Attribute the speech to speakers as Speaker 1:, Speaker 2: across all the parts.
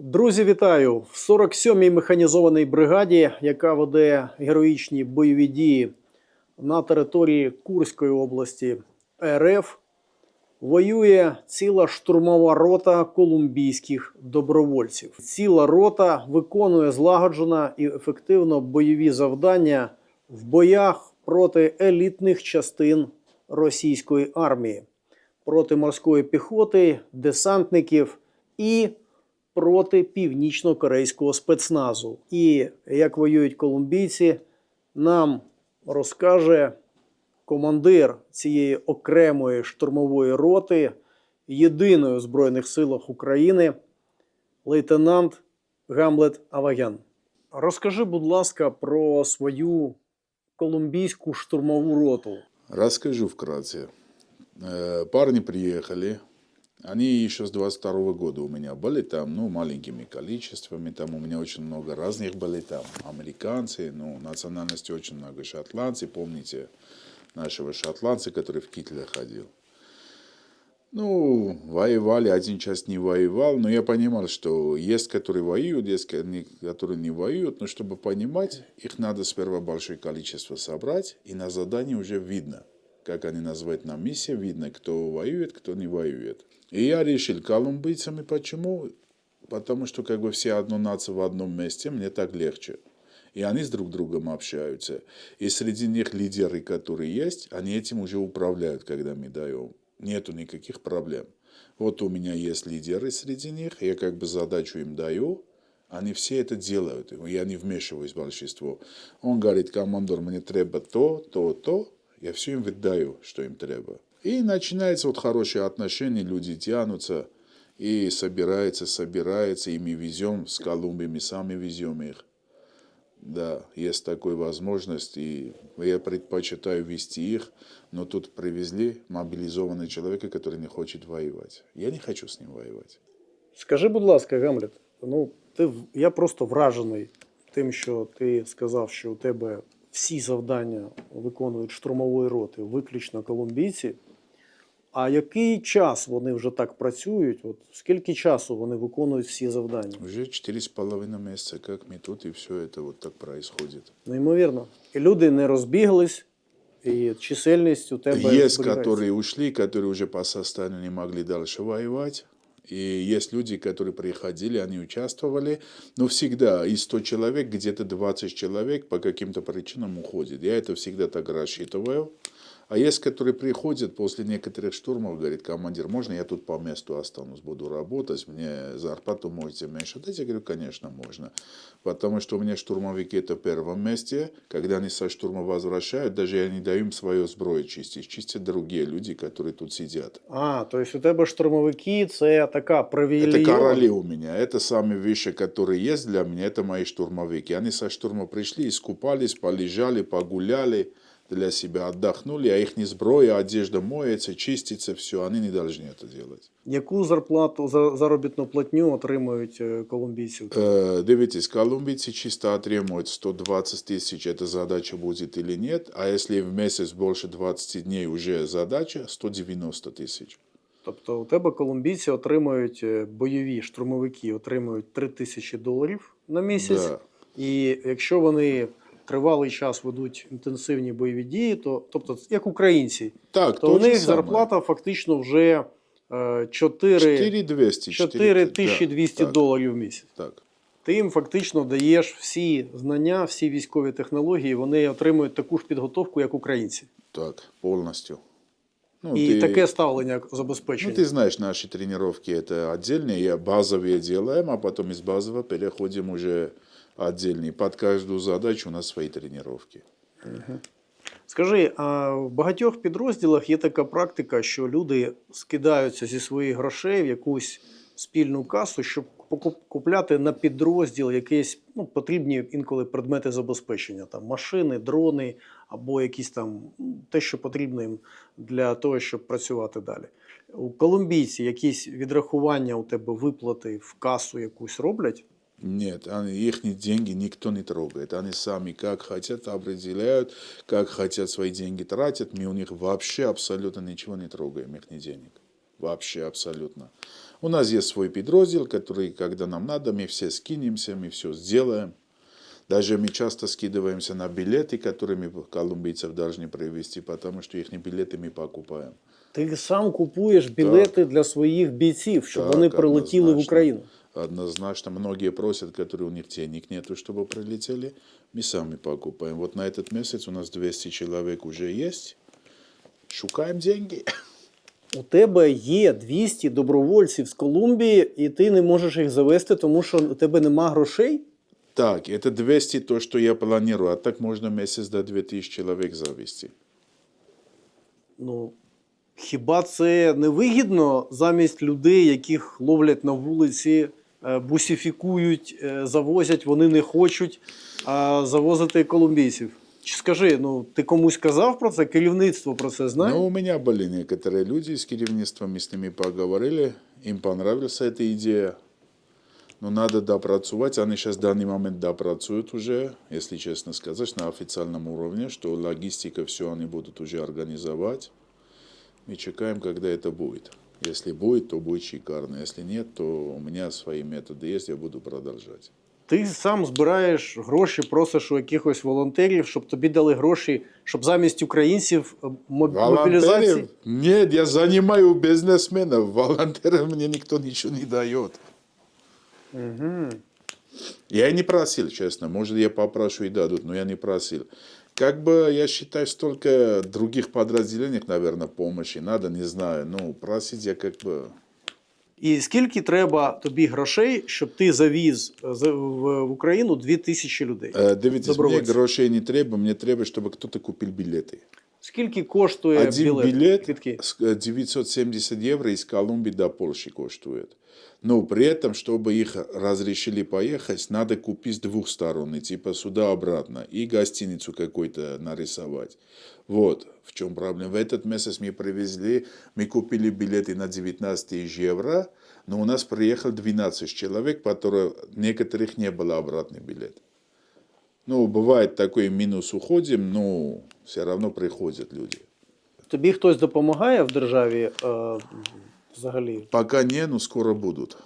Speaker 1: Друзі, вітаю! В 47-й механізованій бригаді, яка веде героїчні бойові дії на території Курської області РФ, воює ціла штурмова рота колумбійських добровольців. Ціла рота виконує злагоджено і ефективно бойові завдання в боях проти елітних частин російської армії, проти морської піхоти, десантників і проти північно-корейського спецназу. І як воюють колумбійці, нам розкаже командир цієї окремої штурмової роти єдиної в Збройних силах України, лейтенант Гамлет Авагян. Розкажи, будь ласка, про свою колумбійську штурмову роту.
Speaker 2: Расскажу вкратце. Э, Парни приехали, они еще с 22 года у меня были там, ну, маленькими количествами, там у меня очень много разных были там, американцы, ну, национальности очень много, шотландцы, помните нашего шотландца, который в китле ходил. Ну, воевали, один час не воевал, но я понимал, что есть, которые воюют, есть, которые не воюют, но чтобы понимать, их надо сперва большое количество собрать, и на задании уже видно, как они называют на миссии, видно, кто воюет, кто не воюет. И я решил колумбийцами, почему? Потому что как бы все одно нация в одном месте, мне так легче. И они с друг другом общаются. И среди них лидеры, которые есть, они этим уже управляют, когда мы даем. Нету никаких проблем. Вот у меня есть лидеры среди них, я как бы задачу им даю, они все это делают, я не вмешиваюсь в большинство. Он говорит, командор, мне треба то, то, то, я все им выдаю, что им треба. И начинается вот хорошие отношения, люди тянутся, и собирается, собирается, и мы везем с Колумбией, мы сами везем их. Да, есть такая возможность, и я предпочитаю вести их, но тут привезли мобилизованного человека, который не хочет воевать. Я не хочу с ним воевать.
Speaker 1: Скажи, будь ласка, Гамлет, ну ти я просто вражений тим, що ти сказав, що у тебе всі завдання виконують штурмової роти, виключно колумбійці. А який час вони вже так працюють? От скільки часу вони виконують всі завдання?
Speaker 2: Уже четыре с половиной месяца, как мы тут, и все это вот так происходит.
Speaker 1: Неймовірно. І люди не розбіглись, і чисельність у тебе
Speaker 2: Есть,
Speaker 1: зберігається.
Speaker 2: которые ушли, которые уже по состоянию не могли дальше воевать. И есть люди, которые приходили, они участвовали. Но всегда из 100 человек где-то 20 человек по каким-то причинам уходит. Я это всегда так рассчитываю. А есть, которые приходят после некоторых штурмов, говорит, командир, можно я тут по месту останусь, буду работать, мне зарплату можете меньше дать? Я говорю, конечно, можно. Потому что у меня штурмовики это в первом месте. Когда они со штурма возвращают, даже я не даю им свое сброю чистить. Чистят другие люди, которые тут сидят.
Speaker 1: А, тобто у тебе штурмовики це така
Speaker 2: Это
Speaker 1: привілейована.
Speaker 2: короли у меня. Это самые вещи, которые есть для меня, это мои штурмовики. Они со штурма пришли, искупались, полежали, погуляли, для себя отдохнули, а их не сброя, одежда моется, чистится, все. Они не должны это делать.
Speaker 1: Яку зарплату за заробітну платню отримують е, колумбійці?
Speaker 2: Э, Дивитесь, колумбийцы чисто отремуют 120 тысяч, эта задача будет или нет. А если в месяц больше 20 дней уже задача, 190 тысяч.
Speaker 1: Тобто у тебе колумбійці отримують е, бойові штурмовики, отримують 3 тисячі доларів на місяць.
Speaker 2: Да.
Speaker 1: І якщо вони тривалий час ведуть інтенсивні бойові дії, то тобто, як українці,
Speaker 2: Так,
Speaker 1: то
Speaker 2: то
Speaker 1: у
Speaker 2: же
Speaker 1: них
Speaker 2: самое.
Speaker 1: зарплата фактично вже е, 4,
Speaker 2: 4200.
Speaker 1: 4200
Speaker 2: да,
Speaker 1: доларів в місяць.
Speaker 2: Так, так.
Speaker 1: Ти їм фактично даєш всі знання, всі військові технології, вони отримують таку ж підготовку, як українці.
Speaker 2: Так, полностью. Ну,
Speaker 1: І
Speaker 2: ты-
Speaker 1: таке ставлення
Speaker 2: Ну,
Speaker 1: забезпечення.
Speaker 2: ты знаешь, наши тренировки это отдельные, я базовые делаем, а потом из базового переходим уже отдельные. Под каждую задачу у нас свои тренировки.
Speaker 1: Скажи, а в багатьох підрозділах є така практика, що люди скидаються зі своїх грошей в якусь спільну касу, щоб купляти на підрозділ якісь ну, потрібні інколи предмети забезпечення, там машини, дрони або якісь там те, що потрібно їм для того, щоб працювати далі. У колумбійці якісь відрахування у тебе виплати в касу якусь роблять?
Speaker 2: Нет, они, их деньги никто не трогает. Они сами как хотят определяют, как хотят свои деньги тратят. Мы у них вообще абсолютно ничего не трогаем, их денег. Вообще абсолютно. У нас есть свой подраздел, который, когда нам надо, мы все скинемся, мы все сделаем. Даже мы часто скидываемся на билеты, которые мы колумбийцев должны привезти, потому что их билеты мы покупаем.
Speaker 1: Ти сам купуєш білети для своїх бійців, щоб
Speaker 2: Так,
Speaker 1: вони прилетіли в
Speaker 2: однозначно.
Speaker 1: Україну.
Speaker 2: Однозначно, многие просят, которые у них денег нету, чтобы прилетели. Мы сами покупаем. Вот на этот месяц у нас 200 человек уже есть. Шукаем деньги.
Speaker 1: У тебе є 200 добровольців з Колумбії, і ти не можеш їх завести, тому що у тебе нема грошей.
Speaker 2: Так, это 200 то, что я планирую, а так можно месяц до 2000 человек завести.
Speaker 1: Ну хіба це не вигідно замість людей, яких ловлять на вулиці, е, бусифікують, е, завозять, вони не хочуть, а завозити колумбійців? Чи скажи, ну ти комусь казав про це? Керівництво про це знає?
Speaker 2: Но у меня были некоторые люди из керівництва, мы с ними поговорили, им понравилась эта идея. Но надо допрацовать, они сейчас в данный момент допрацуют уже, если честно сказать, на официальном уровне, что логистика, все они будут уже организовать. Мы чекаем, когда это будет. Если будет, то будет шикарно. Если нет, то у меня свои методы есть, я буду продолжать.
Speaker 1: Ти сам збираєш гроші, просиш у якихось волонтерів, щоб тобі дали гроші, щоб замість українців е, мобілізації.
Speaker 2: Нет, я занимаю бизнесменов. Волонтеров мне никто ничего не дает. Я не просил, честно. Может, я попрошу и дадут, но я не просил. Как бы, я считаю, столько других подразделений, наверное, помощи надо, не знаю. Ну, просить я как бы...
Speaker 1: І скільки треба тобі грошей, щоб ти завіз е, за- в в Україну 2000 людей?
Speaker 2: Э, Дивіться, мені
Speaker 1: Добровольців.
Speaker 2: грошей не треба, мені треба, щоб хтось купив білети.
Speaker 1: Скільки коштує
Speaker 2: Один
Speaker 1: білет?
Speaker 2: билет
Speaker 1: Квитки?
Speaker 2: с- э, 970 евро из Колумбии до Польши коштует. Но при этом, чтобы их разрешили поехать, надо купить с двух сторон, типа сюда-обратно, и гостиницу какой-то нарисовать. Вот в чем проблема. В этот месяц мы привезли, мы купили билеты на 19 тысяч евро, но у нас приехал 12 человек, которые некоторых не было обратный билет. Ну, бывает такой минус уходим, но все равно приходят люди.
Speaker 1: Тобі хтось допомагає в державі е, взагалі?
Speaker 2: Пока не, но скоро будут.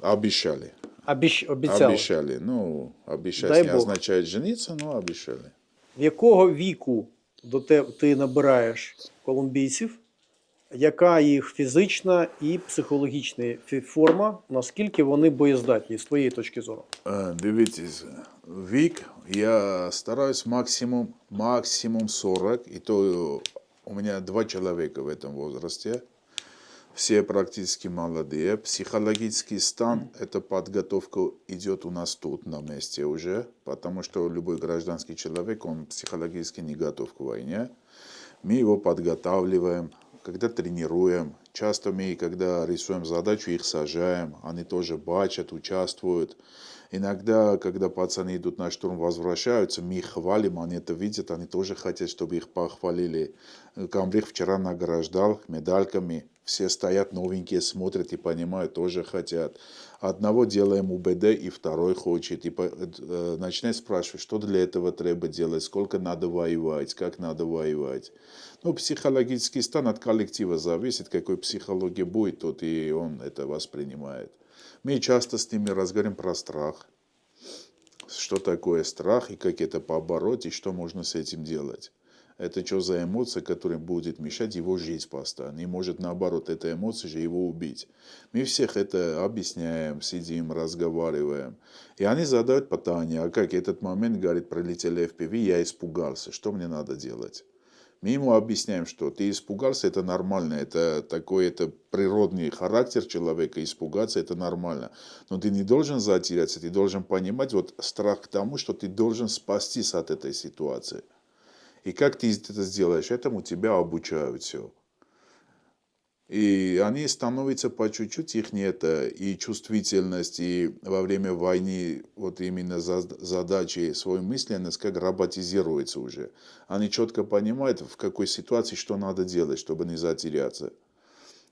Speaker 2: Обещали.
Speaker 1: Обіщ, обіцяли.
Speaker 2: Обещали. Ну, обещать
Speaker 1: Дай
Speaker 2: не
Speaker 1: бог.
Speaker 2: означает жениться, но обещали.
Speaker 1: В якого віку до те, ти набираєш колумбійців? Яка їх фізична і психологічна фі- форма? Наскільки вони боєздатні з твоєї точки зору?
Speaker 2: Е, Дивіться, вік я стараюсь максимум, максимум 40, и то э, у меня два человека в этом возрасте. Все практически молодые. Психологический стан, эта подготовка идет у нас тут, на месте уже, потому что любой гражданский человек, он психологически не готов к войне. Мы его подготавливаем, когда тренируем. Часто мы, когда рисуем задачу, их сажаем. Они тоже бачат, участвуют. Иногда, когда пацаны идут на штурм, возвращаются, мы их хвалим, они это видят, они тоже хотят, чтобы их похвалили. Камбрих вчера награждал медальками. Все стоят новенькие, смотрят и понимают, тоже хотят. Одного делаем УБД, и второй хочет. И по- э, начинает спрашивать, что для этого треба делать, сколько надо воевать, как надо воевать. Ну, психологический стан от коллектива зависит, какой психология будет, тот и он это воспринимает. Мы часто с ними разговариваем про страх. Что такое страх и как это побороть, и что можно с этим делать. Это что за эмоция, которая будет мешать его жить постоянно. И может наоборот, эта эмоция же его убить. Мы всех это объясняем, сидим, разговариваем. И они задают питание, а как этот момент, говорит, пролетели FPV, я испугался, что мне надо делать? Мы ему объясняем, что ты испугался, это нормально, это такой это природный характер человека, испугаться это нормально. Но ты не должен затеряться, ты должен понимать вот страх к тому, что ты должен спастись от этой ситуации. И как ты это сделаешь, этому тебя обучают все. И они становятся по чуть-чуть, их нет, и чувствительность, и во время войны вот именно за- задачи свой мысленность как роботизируется уже. Они четко понимают, в какой ситуации что надо делать, чтобы не затеряться.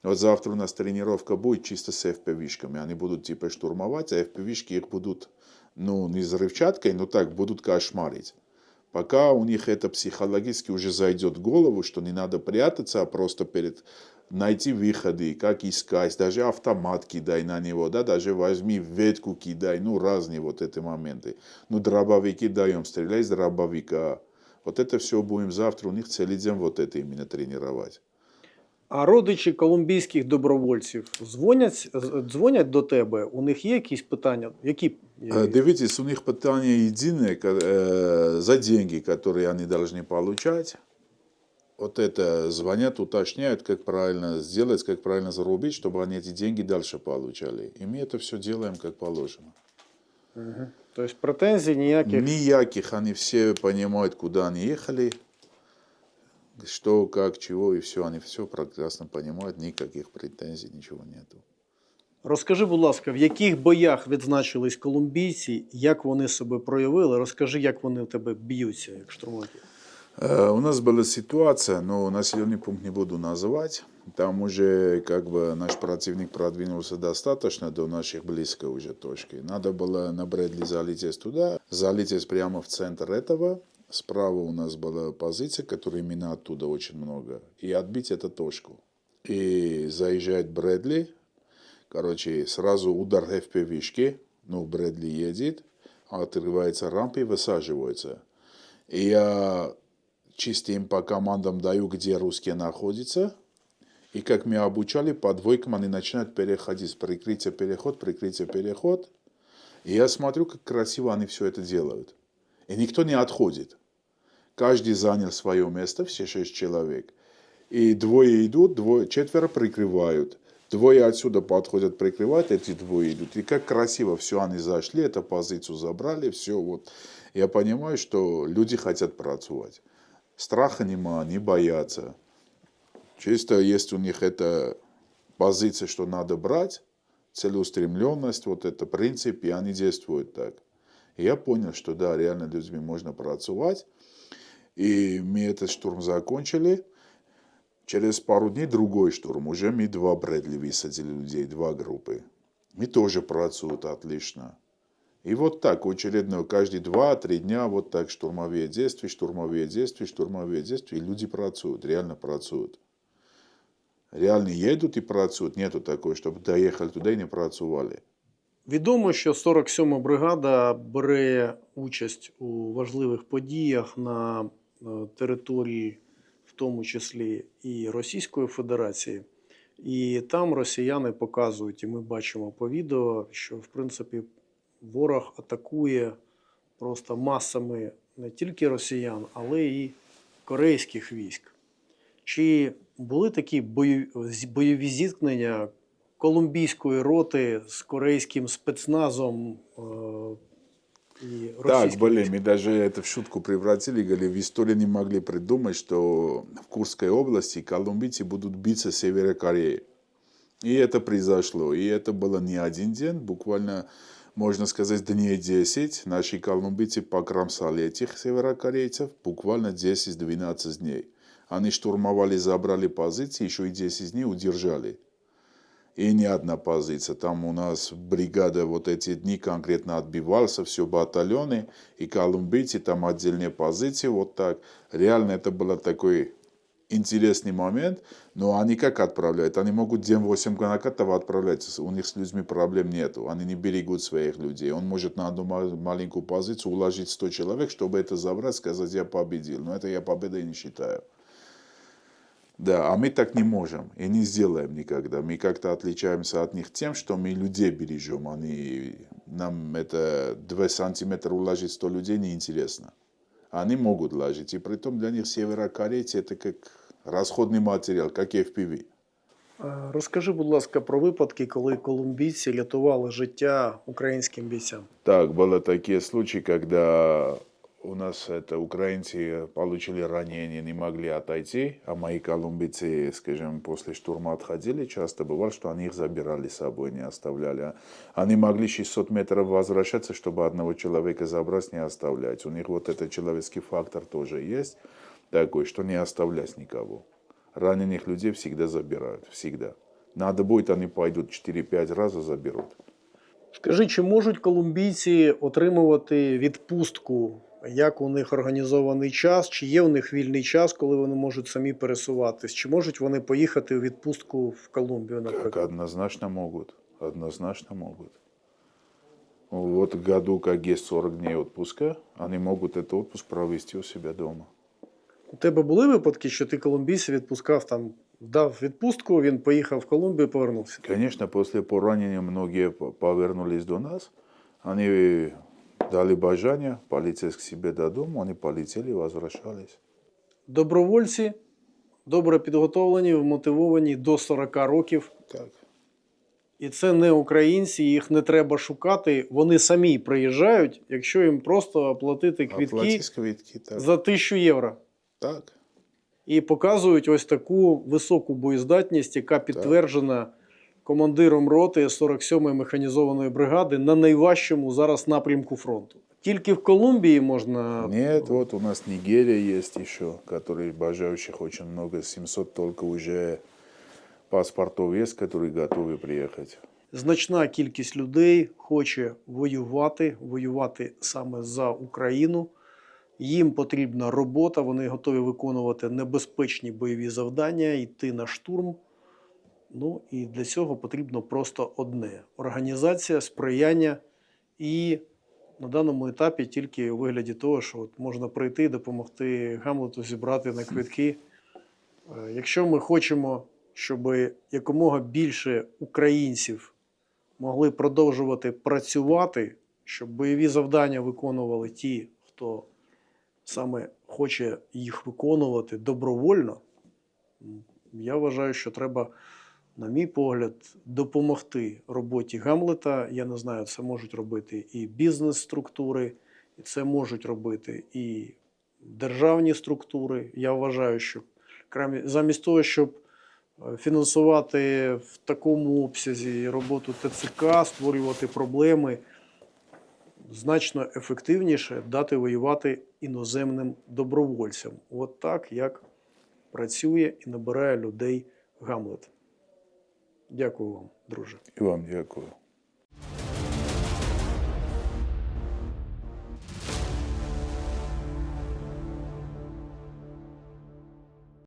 Speaker 2: Вот завтра у нас тренировка будет чисто с FPV-шками. Они будут типа штурмовать, а FPV-шки их будут, ну, не взрывчаткой, но так, будут кошмарить. Пока у них это психологически уже зайдет в голову, что не надо прятаться, а просто перед найти выходы, как искать, даже автомат кидай на него, да, даже возьми ветку кидай, ну, разные вот эти моменты. Ну, дробовики даем, стреляй из дробовика. Вот это все будем завтра у них целый день вот это именно тренировать.
Speaker 1: А родичі колумбійських добровольців дзвонять, з- дзвонять до тебе? У них є якісь питання? Які?
Speaker 2: Э, Дивитесь, у них питание единое ка- э, за деньги, которые они должны получать. Вот это звонят, уточняют, как правильно сделать, как правильно зарубить, чтобы они эти деньги дальше получали. И мы это все делаем как положено.
Speaker 1: Тобто претензій ніяких.
Speaker 2: Никаких, они все понимают, куда они ехали, что, как, чего, и все. Они все прекрасно понимают, никаких претензий, ничего нету.
Speaker 1: Розкажи, будь ласка, в яких боях відзначились колумбійці, як вони себе проявили? Розкажи, як вони в тебе б'ються, як штурмовики.
Speaker 2: У нас была ситуация, но населенный пункт не буду называть. Там уже как бы наш противник продвинулся достаточно до наших близкой уже точки. Надо было на Брэдли залететь туда, залететь прямо в центр этого. Справа у нас была позиция, которая именно оттуда очень много. И отбить эту точку. И заезжает Брэдли. Короче, сразу удар FPV-шки. Ну, Брэдли едет, отрывается рампа и высаживается. И я чисто им по командам даю, где русские находятся. И как меня обучали, по двойкам они начинают переходить. Прикрытие, переход, прикрытие, переход. И я смотрю, как красиво они все это делают. И никто не отходит. Каждый занял свое место, все шесть человек. И двое идут, двое, четверо прикрывают. Двое отсюда подходят, прикрывают, эти двое идут. И как красиво все они зашли, эту позицию забрали, все вот. Я понимаю, что люди хотят працевать. Страха нема, не боятся. Чисто есть у них эта позиция, что надо брать, целеустремленность, вот это принцип, и они действуют так. И я понял, что да, реально людьми можно працевать. И мы этот штурм закончили. Через пару дней другой штурм. Уже мы два Брэдли высадили людей, два группы. И тоже працуют отлично. И вот так, очередно, каждые два-три дня вот так штурмовые действия, штурмовые действия, штурмовые действия. И люди працуют, реально працуют. Реально едут и працуют. Нету такого, чтобы доехали туда и не працювали.
Speaker 1: Відомо, що 47-ма бригада бере участь у важливих подіях на е, території, в тому числі і Російської Федерації. І там росіяни показують, і ми бачимо по відео, що в принципі ворог атакує просто масами не тільки росіян, але і корейських військ. Чи були такі бойові, бойові зіткнення колумбійської роти з корейським спецназом е, і
Speaker 2: Так,
Speaker 1: російським
Speaker 2: были.
Speaker 1: військом?
Speaker 2: Мы даже это в шутку превратили. Говорили, в истории не могли придумать, что в Курской области колумбийцы будут биться с Северной Кореей. И это произошло. И это было не один день, буквально, можно сказать, дней 10. Наши колумбийцы покромсали этих северокорейцев буквально 10-12 дней. Они штурмовали, забрали позиции, еще и 10 дней удержали. И не одна позиция. Там у нас бригада вот эти дни конкретно отбивался, все батальоны, и колумбийцы, там отдельные позиции, вот так. Реально это был такой интересный момент, но они как отправляют? Они могут день 8 накатов отправлять, у них с людьми проблем нету, они не берегут своих людей. Он может на одну ма- маленькую позицию уложить 100 человек, чтобы это забрать, сказать, я победил. Но это я победой не считаю. Да, а мы так не можем и не сделаем никогда. Мы как-то отличаемся от них тем, что мы людей бережем. Они, нам это 2 сантиметра уложить 100 людей неинтересно. Они могут ложить. И при том для них северокорейцы это как расходный материал, как FPV.
Speaker 1: Е, Розкажи, будь ласка, про випадки, коли колумбійці рятували життя українським бійцям.
Speaker 2: Так, были такие случаи, когда у нас это украинцы получили ранения, не могли отойти, а мои колумбийцы, скажем, после штурма отходили, часто бывало, что они их забирали с собой, не оставляли. Они могли 600 метров возвращаться, чтобы одного человека забрать, не оставлять. У них вот этот человеческий фактор тоже есть такой, что не оставлять никого. Раненых людей всегда забирают, всегда. Надо будет, они пойдут 4-5 раза заберут.
Speaker 1: Скажи, чи можуть колумбійці отримувати відпустку Як у них організований час, чи є у них вільний час, коли вони можуть самі пересуватись, чи можуть вони поїхати у відпустку в Колумбію, наприклад?
Speaker 2: однозначно могут. Однозначно могут. Вот в году, как есть 40 дней отпуска, они могут этот отпуск провести у себя дома.
Speaker 1: У тебе були випадки, що ти колумбійця відпускав там, дав відпустку, він поїхав в Колумбію і повернувся.
Speaker 2: Конечно, после поранения многие повернулись до нас. Они дали бажание полететь к себе до дома, они полетели возвращались.
Speaker 1: Добровольці добре підготовлені, вмотивовані до 40 років.
Speaker 2: Так.
Speaker 1: І це не українці, їх не треба шукати. Вони самі приїжджають, якщо їм просто оплатити квітки
Speaker 2: квитки, так.
Speaker 1: за 1000 євро.
Speaker 2: Так.
Speaker 1: І показують ось таку високу боєздатність, яка підтверджена командиром роти 47-ї механізованої бригади на найважчому зараз напрямку фронту. Тільки в Колумбії можна
Speaker 2: Нет, вот у нас Нигерия есть еще, которые бажающих очень много, 700 только уже паспортов есть, которые готовы приехать.
Speaker 1: значна кількість людей хоче воювати, воювати саме за Україну. Їм потрібна робота, вони готові виконувати небезпечні бойові завдання, йти на штурм. Ну і для цього потрібно просто одне: організація, сприяння і на даному етапі тільки у вигляді того, що от можна прийти, допомогти Гамлету зібрати на квитки. Е, Якщо ми хочемо, щоб якомога більше українців могли продовжувати працювати, щоб бойові завдання виконували ті, хто саме хоче їх виконувати добровольно, я вважаю, що треба, на мій погляд, допомогти роботі Гамлета. Я не знаю, це можуть робити і бізнес-структури, і це можуть робити і державні структури. Я вважаю, що замість того, щоб е, фінансувати в такому обсязі роботу ТЦК, створювати проблеми, значно ефективніше дати воювати іноземним добровольцям. От так, як працює і набирає людей Гамлет. Дякую вам, друже.
Speaker 2: І вам дякую.